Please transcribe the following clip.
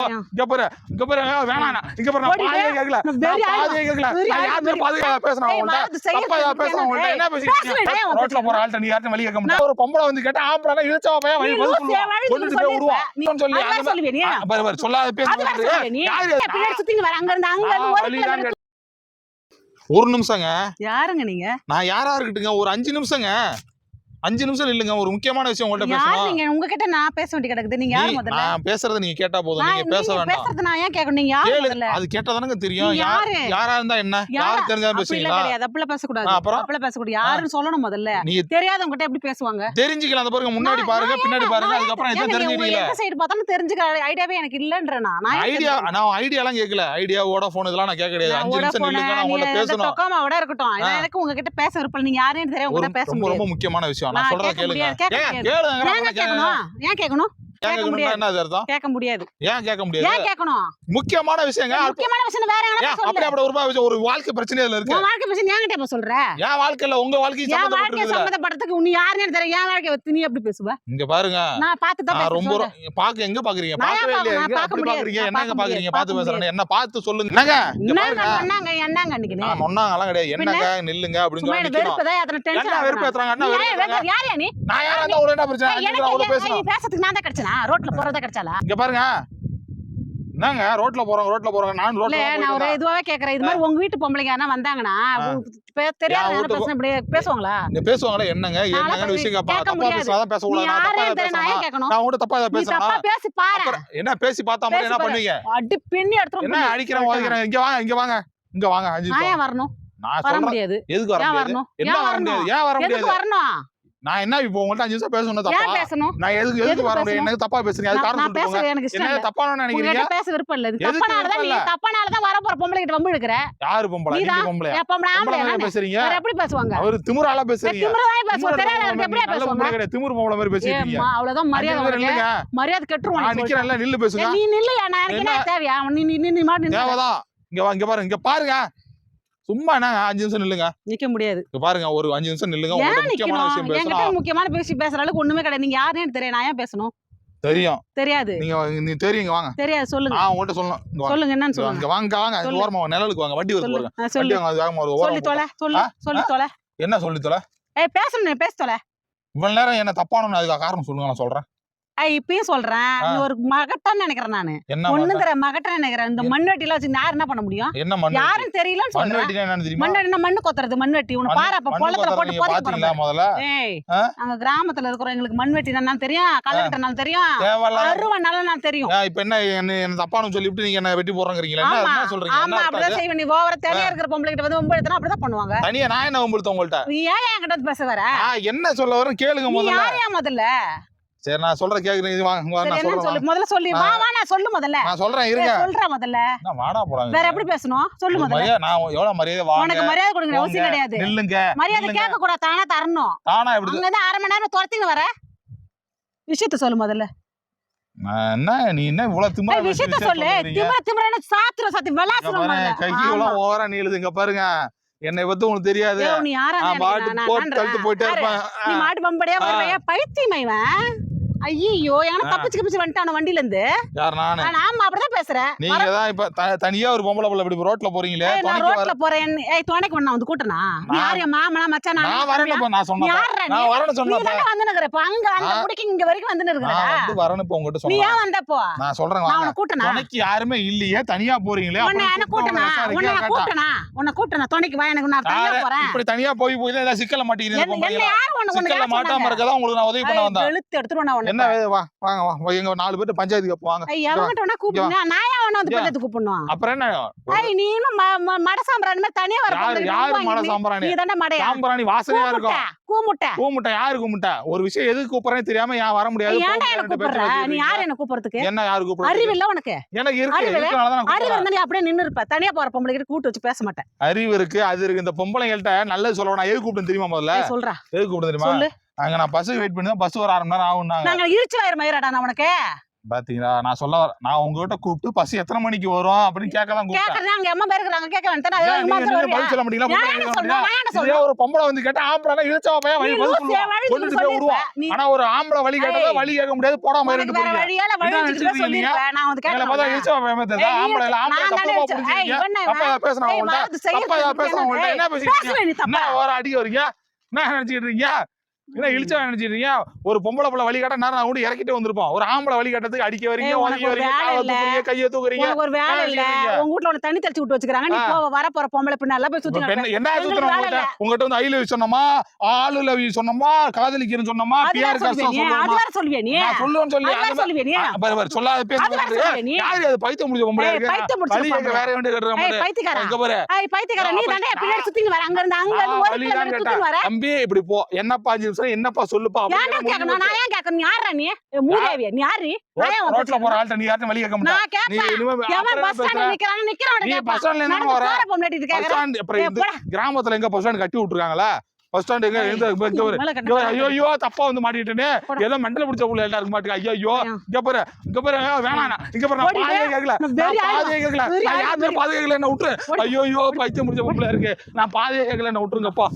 இங்க பாரு இங்க பாரு வேணாம் பாரு நான் பாதியே நான். பாதியே நான் யார் பாதியா பேசுறேன் ஏய், உங்கள்ட்ட மாத்து செய்யறது தப்பா ஏதாவது எனக்கு பேசுறேன் உங்கள்ட்ட ஏய், என்ன பேசுறீங்க பேசுவேன், ஏன் உன் ரோட்ல போற ஆள்கிட்ட நீ யார்ட்ட வழி கேட்க முடியாது ஒரு பொம்பளை வந்து கேட்டா ஆம்பளை இழுச்சா பையன் வழி பதில் சொல்லுவான். போய் நீ சொல்லி அந்த? ஆ, பாரு பாரு சொல்லாத நீ? யாரு ஏய், பின்னாடி சுத்திங்க வர அங்க இருந்து அங்க. ஒரு நிமிஷங்க. யாருங்க நீங்க? நான் யாரா இருக்கட்டுங்க ஒரு அஞ்சு நிமிஷங்க. அஞ்சு நிமிஷம் இல்லைங்க. ஒரு முக்கியமான விஷயம் உங்கள்ட்ட யார் பேசணும். நீங்க? உங்ககிட்ட நான் பேச வேண்டி கிடக்குது. நீங்க யார் நீ- முதல்ல? நான் பேசுறத நீங்க கேட்டா போதும். நான் நீங்க பேச நீங்க வேண்டாம். பேசுறது நான் ஏன் கேட்கணும்? நீங்க யார் கேளு. முதல்ல? அது கேட்டாதானங்க தெரியும். நீ யார் யாரு? யாரா இருந்தா என்ன? யாரா? யாரு தெரிஞ்சா அப்படிலாம் பேசுவீங்களா? கிடையாது. அப்படிலாம் பேசக்கூடாது. ஆ, அப்புறம்? அப்படிலாம் பேசக்கூடாது. யாருன்னு சொல்லணும் முதல்ல. நீ தெரியாதவங்க கிட்ட எப்படி பேசுவாங்க? தெரிஞ்சுக்கலாம். அந்த பாருங்க முன்னாடி நான்- பாருங்க பின்னாடி பாருங்க. நான் அதுக்கப்புறம் ஏங்க எதுவும் நீங்க உங்க எந்த சைடு பார்த்தாலும் தெரிஞ்சுக்க ஐடியாவே எனக்கு இல்லன்றேனா நான். ஏன் ஐடியா தெரிஞ்சுக்கணும்? நான் ஐடியாலாம் கேட்கல. ஐடியா வோடாஃபோன் இதெல்லாம் நான் கேட்க கிடையாது. நான் அஞ்சு நிமிஷம் நில்லுங்க நான் நீ உங்கள்ட்ட இந்த பேசணும். இருக்கட்டும். ஆ. எனக்கு உங்ககிட்ட பேச விருப்பம் இல்ல. நீங்க யாருன்னு தெரியும் ஒரு உங்ககிட்ட பேச ரொம்ப முடியாது. ரொம்ப முக்கியமான விஷயம். நான் சொல்றத கேளுங்க. ஏன். கேளுங்க. ஏன் கேட்கணும்? கேட்க முடியாது. என்ன அர்த்தம்? கேட்க முடியாது. ஏன் கேட்க முடியாது? ஏன் கேட்கணும்? முக்கியமான விஷயங்க முக்கியமான விஷயம் வேற சொல்லு. அப்படி அப்படி ஒரு விஷயம் ஒரு வாழ்க்கை பிரச்சனை இருக்கு. உன் வாழ்க்கை விஷயம் ஏன் கிட்ட சொல்ற? என் வாழ்க்கையில உங்க வாழ்க்கை என் வாழ்க்கை சம்பந்தப்பட்டிருக்கு சம்மந்தப்பட்டதுக்கு நீ யாருன்னு தெரியும் என் வாழ்க்கை நீ எப்படி பேசுவ? இங்க பாருங்க. நான் பார்த்து தான் ரொம்ப பாக்க எங்க பாக்குறீங்க? பாக்கவே பாக்க- இல்லையா. அப்படி முடியாது. பாக்குறீங்க? என்ன பார்க்க பேசுறேன் என்ன பார்த்து சொல்லுங்க. என்னங்க? என்னங்க பண்ணாங்க என்னங்க அன்னைக்கு நான் நொன்னாங்கலாம் கிடையாது. என்னங்க நில்லுங்க அப்படின்னு சொல்லி என்ன வெறுப்பதா டென்ஷன் என்ன வெறுப்பு ஏத்துறாங்க? என்ன நீ நான் யாரா ஒரு என்ன பிரச்சனை? நீ பேசுறதுக்கு நான் தான் கிடைச்சனா? ரோட்ல போறதா கிடைச்சாலா? இங்க பாருங்க. என்னங்க? ரோட்ல போறோம் ரோட்ல போறோம் நான் ரோட்ல நான் ஒரு இதுவாவே கேக்குறேன். இது மாதிரி உங்க வீட்டு பொம்பளைங்க யாரா வந்தாங்கன்னா தெரியாத என்ன வீட்டு பிரச்சனை இப்படி பேசுவாங்களா? நீ பேசுவாங்களே? என்னங்க? என்னங்க விஷயம் கேப்பா? தப்பா. பேசாத பேச கூடாது நான் தப்பா பேசணும் நான் உங்ககிட்ட தப்பா பேசணும் தப்பா பேசி பாரு. என்ன பேசி பார்த்தா மட்டும் என்ன. பண்ணுவீங்க? அடி பின்னி எடுத்துரும் என்ன அடிக்கிறேன் உதைக்கிறேன்? இங்க வாங்க இங்க வாங்க. இங்க வாங்க அஞ்சு நான் வரணும்? நான் வர சொல்றேன். முடியாது. எதுக்கு வர முடியாது? வரணும்? என்ன வர முடியாது? ஏன் வர முடியாது? எதுக்கு வரணும்? நான் என்ன இப்போ உங்கள்ட்ட அஞ்சு நிமிஷம் பேசணும் தப்பா? பேசணும்? நான் எதுக்கு எதுக்கு வர முடியாது பேசணும்? எனக்கு தப்பா பேசுறீங்க? அது காரணம் பேசுறது எனக்கு என்ன தப்பான நினைக்கிறீங்க? பேச விருப்பம் இல்ல. இது தப்பானால தான் நீ இல்ல? தப்பானால தான் வர போற பொம்பளை கிட்ட வம்பு எடுக்கிற? யாரு பொம்பளை? நீதான். பொம்பளை ஏன் பொம்பளை ஆம்பளை? பேசுறீங்க? வேற எப்படி பேசுவாங்க? அவரு திமிரால பேசுறீங்க. திமிரதான் பேசுவோம் திமிரு தெரியாத எப்படியா நல்ல பேசுவாங்க? பொம்பளை திமிரு பொம்பளை மாதிரி இருக்கீங்க ஏம்மா அவ்வளவுதான் மரியாதை. நில்லுங்க மரியாதை கெட்டுருவோம் நான் நிக்கிறேன்ல நில்லு பேசுங்க நீ நில்லையா? நான் எனக்கு என்ன? தேவையா? நீ நீ நீ- நீ மாட்டு தேவைதான். இங்க வா இங்க பாருங்க இங்க பாருங்க. சும்மா என்ன அஞ்சு நிமிஷம் நில்லுங்க. நிக்க முடியாது. பாருங்க ஒரு அஞ்சு நிமிஷம் நில்லுங்க. முக்கியமான விஷயம் பேசணும் முக்கியமான பேசி பேசுற அளவுக்கு ஒண்ணுமே கிடையாது. நீங்க யாருன்னு தெரியும் நான் ஏன் பேசணும்? தெரியும். தெரியாது. நீங்க நீ தெரியும் இங்க வாங்க. தெரியாது சொல்லுங்க. ஆ உங்கள்ட்ட சொல்லணும். சொல்லுங்க என்னன்னு சொல்லுங்க. வாங்க வாங்க. ஓரமா நிழலுக்கு வாங்க. வண்டி வருது பாருங்க. சொல்லு வாங்க வருது சொல்லி தொலை சொல்லு சொல்லி தொலை. என்ன சொல்லி தொலை? ஏய் பேசணும் பேச தொலை. இவ்வளவு நேரம் என்ன தப்பானு அதுக்கு காரணம் சொல்லுங்க நான் சொல்றேன். இப்பயும் சொல்றேன். நீ ஒரு மகட்டான்னு நினைக்கிறேன் நானு. ஒண்ணுங்கிற மகட்டன் நினைக்கிறேன். இந்த மண்வெட்டி எல்லாம் வச்சு யார் என்ன பண்ண முடியும்? என்ன மண் யாரும் தெரியலன்னு மண் சொல்றேன் வெட்டினா தெரியுமா? மண்வெட்டினா மண்ணு கொத்துறது? மண்வெட்டி. உன்னை மண்ணு- பாரு அப்ப மண்ணு குளத்துல போட்டு போறது முதல்ல? நாங்க கிராமத்துல இருக்கிறவங்களுக்கு மண்வெட்டி என்னன்னு தெரியும். கலக்கட்டனாலும் தெரியும். தேவையில்லாத அருவா நல்லா தெரியும். இப்ப என்ன என்ன தப்பானு சொல்லிவிட்டு நீங்க என்ன வெட்டி போடுறீங்களா என்ன சொல்றீங்க? ஆமா அப்படிதான்? செய்வேன். நீ ஓவர தனியா இருக்கிற பொம்பளை கிட்ட வந்து ஒம்பது எடுத்தனா அப்படிதான் பண்ணுவாங்க. தனியா நான் என்ன உங்களுக்கு உங்கள்ட்ட? நீ ஏன் என்கிட்ட பேச வர? நான் என்ன சொல்ல வரேன் கேளுங்க முதல்ல. யாரையா முதல்ல? சரி நான் சொல்ற கேக்குறேன் இது வாங்க நான் சொல்றேன் சொல்லு? முதல்ல சொல்லு. வா வா நான் சொல்லு முதல்ல. நான் சொல்றேன் இருங்க. ஏய், சொல்றா முதல்ல. நான் வாடா போறாங்க வேற எப்படி பேசணும்? சொல்லு முதல்ல. மரியாதை நான் எவ்வளவு மரியாதை வாங்க? உனக்கு மரியாதை கொடுக்குற அவசியம். கிடையாது. நில்லுங்க மரியாதை. கேட்க கூடாது தானா தரணும். தானா எப்படி? அங்கதான் அரை மணி நேரம் துரத்தின்னு வர. விஷயத்த சொல்லு முதல்ல. என்ன நீ என்ன இவ்வளவு திமிரா விஷயத்த சொல்லு? திமிர திமிரன்னு சாத்திர சாத்தி விளாசுறோம் கை இவ்வளவு ஓவரா நீளுது இங்க பாருங்க. என்னை பத்தி உங்களுக்கு தெரியாது. நான் பாட்டு போட்டு கழுத்து போயிட்டே இருப்பேன். நீ மாட்டு பம்படியா. வருவையா பைத்தியமா இவன் ஐயோ ஆ. தப்பிச்சு கப்பிச்சு வந்துட்டான வண்டியில இருந்து யார் நானு? ஆமா அப்படிதான் பேசுறேன். நீங்க தான் இப்ப தனியா ஒரு பொம்பளை பிள்ளை இப்படி ரோட்ல போறீங்களே? நான் ரோட்ல போறேன். ஏய் துணைக்கு ஒண்ணா வந்து கூட்டனா? நீ நான்- யாரு என் மாமனா மச்சானா நான் வரல இப்ப நான் நீ சொன்னேன் யாருடா நீ? நான் நீ சொன்னேன் தானே வந்து நிக்கிற இப்ப அங்க அந்த நான்- முடிக்கு இங்க வரைக்கும் வந்து நிக்கிறடா நான் வந்து வரேன்னு இப்ப உங்ககிட்ட நீ சொன்னேன்? ஏன் வந்தப்போ? நான் சொல்றேன் நான் வாங்க. உன்னை கூட்டனா? துணைக்கு யாருமே இல்லையே தனியா போறீங்களே உன்னை என்ன கூட்டனா? உன்னை நான். கூட்டனா? உன்னை கூட்டனா துணைக்கு வா எனக்கு நான் தனியா யாரு? போறேன். இப்படி தனியா போய் போய் ஏதாவது சிக்கல்ல மாட்டிக்கிறீங்க என்ன? யார் உன்னை யார் மாட்டாம? இருக்கதான் உங்களுக்கு நான் உதவி பண்ண வந்தேன். வெளுத்து எடுத்துருவேன் நான் என்ன வே- வாங்க வா. எங்க நாலு பேர் பஞ்சாயத்துக்கு போவாங்க வேணா கூப்பிடுங்க. நான் ஏன் அவனை வந்து. பக்கத்து கூப்பிடணும்? அப்புறம் என்ன? ஏய், நீ இன்னும் ம- ம- மட சாம்பிராணி மாதிரி தனியா வர யாரு யாரு மட சாம்பிராணி? நீ தானே மடையா? சாம்பிராணி வாசனையா இருக்கும். கூமுட்டை. கூமுட்டை யாரு கூமுட்டை? ஒரு விஷயம் எதுக்கு கூப்பிடுறேன்னு தெரியாம ஏன் வர முடியாது? ஏன்டா என்ன கூப்பிடுற? நீ. யாரு என்ன கூப்பிடுறதுக்கு? என்ன யாரு கூப்பிடுறது அறிவு இல்ல உனக்கு. எனக்கு இருக்கு. இருக்கனால தான் அறிவு. இருந்தா நீ அப்படியே நின்னு இருப்ப. தனியா போற பொம்பளை கிட்ட கூட்டு வச்சு பேச மாட்டேன். அறிவு இருக்கு அது இருக்கு. இந்த பொம்பளைங்கள்ட்ட நல்லது சொல்லுவேன் நான் எது கூப்பிட்டு தெரியுமா முதல்ல? சொல்றா. எது கூப்பிட்டு தெரியுமா? அங்க நான் பஸ் வெயிட் பண்ணி தான் பஸ் ஒரு அரை மணி நேரம் ஆகும்னாங்க. நாங்க இழுச்சு வயிறு மயிராடா நான் உனக்கு. பாத்தீங்களா? நான் சொல்ல வரேன் நான் உங்ககிட்ட கூப்பிட்டு பஸ் எத்தனை மணிக்கு வரும் அப்படின்னு கேட்கலாம் கூப்பிட்டேன். அங்க அம்மா பேர் இருக்கிறாங்க? கேட்க வேண்டாம். ஏன் அது நீங்க மாதிரி நின்னு வருவியா? பதில் சொல்ல முடியல ஒரு பொம்பளை வந்து கேட்டா ஆம்பளை இழுச்சா பையன் வழி பதில் சொல்லுவான். போய். விடுவான். ஆனா ஒரு ஆம்பளை வழி கேட்டதா ஏய். வழி கேட்க முடியாது. உனக்கு இருந்து வேற போறீங்க வழியால வழி நான் வந்து பார்த்தா இழுச்சா பையன் தெரியுதா? ஏய், ஆம்பளை இல்ல ஆம்பளை தப்பா பேசுறான் உங்கள்ட்ட என்ன என்ன ஒரு அடி வரீங்க என்ன நினைச்சிட்டு இருக்கீங்க? என்ன இழிச்சா நினைச்சிட்டு இருக்கீங்க? ஒரு பொம்பளை பிள்ளை வழி காட்ட நேரம் கூட இறக்கிட்டு வந்திருப்போம். ஒரு ஆம்பளை வழி காட்டுறதுக்கு அடிக்க வரீங்க உதவி வரீங்க கையை தூக்குறீங்க. ஒரு வேலை இல்ல. உங்க வீட்ல உனக்கு தண்ணி தெளிச்சு விட்டு வச்சுக்கிறாங்க. நீ. போவ வர போற பொம்பளை பின்னால போய் இப்ப சுத்தி என்ன வேலை உங்ககிட்ட? உங்ககிட்ட வந்து ஐ லவ் சொன்னோமா? ஆளு லவ் சொன்னோமா? காதலிக்கிறேன்னு சொன்னோமா? பிஆர் வேற கஷ்டம் சொல்லுவியா நீ? நான் சொல்லுவேன்னு சொல்லி அது நீ? பாரு, பாரு, சொல்லாத பேச அது வேற மாட்டேங்குது. சொல்லுவியா நீ? யாரு அது பைத்தியம் முடிச்ச பொம்பளை இருக்கு? பைத்தியம் கேட்க வேற வேண்டிய கட்டுற மாதிரி பைத்தியக்காரா இங்க பாரு. ஏய் பைத்தியக்காரா நீ நான் தானே. பின்னாடி சுத்தின்னு வர அங்க இருந்து அங்க இருந்து நான் ஒரு வர? தம்பி இப்படி போ. என்னப்பா அஞ்சு என்னப்பா சொல்லுப்பா? ஏன்டா அப்படின்னு கேட்கணும்? நான் ஏன் கேட்கணும்? நீ யாரா நீ? ஏய், மூதேவி நீ யாரு நான் ஏன் ரோட்- ரோட்ல போற ஆள்கிட்ட நீ யார்ட்டும் வழி கேட்க நான் கேட்பேன் எவன் பஸ் ஸ்டாண்ட்ல நிக்கிறானோ நிக்கிறவன நீ கேட்பேன். பஸ் ஸ்டாண்ட்ல என்ன போற? கேக்குறேன். கிராமத்துல எங்க பஸ் ஸ்டாண்ட் கட்டி விட்டுருக்காங்களா? பஸ் ஸ்டாண்ட் எங்க ஐயோ ஐயோ தப்பா வந்து மாட்டிட்டேனே. ஏதோ மெண்டல பிடிச்ச புள்ள எல்லாம் இருக்க மாட்டேங்க ஐயோ ஐயோ. இங்க பாரு இங்க பாரு வேணாம் இங்க பாரு நான். பாதையே கேட்கல. பாதையே கேட்கல. வெறி நான் ஆயிடும், யாருமே வெறி. பாதையே கேட்கல என்ன விட்டுரு. ஐயோ ஐயோ பைத்தியம் முடிச்ச புள்ள இருக்கு. நான் பாதையே கேட்கல என்ன விட்டுருங்கப்பா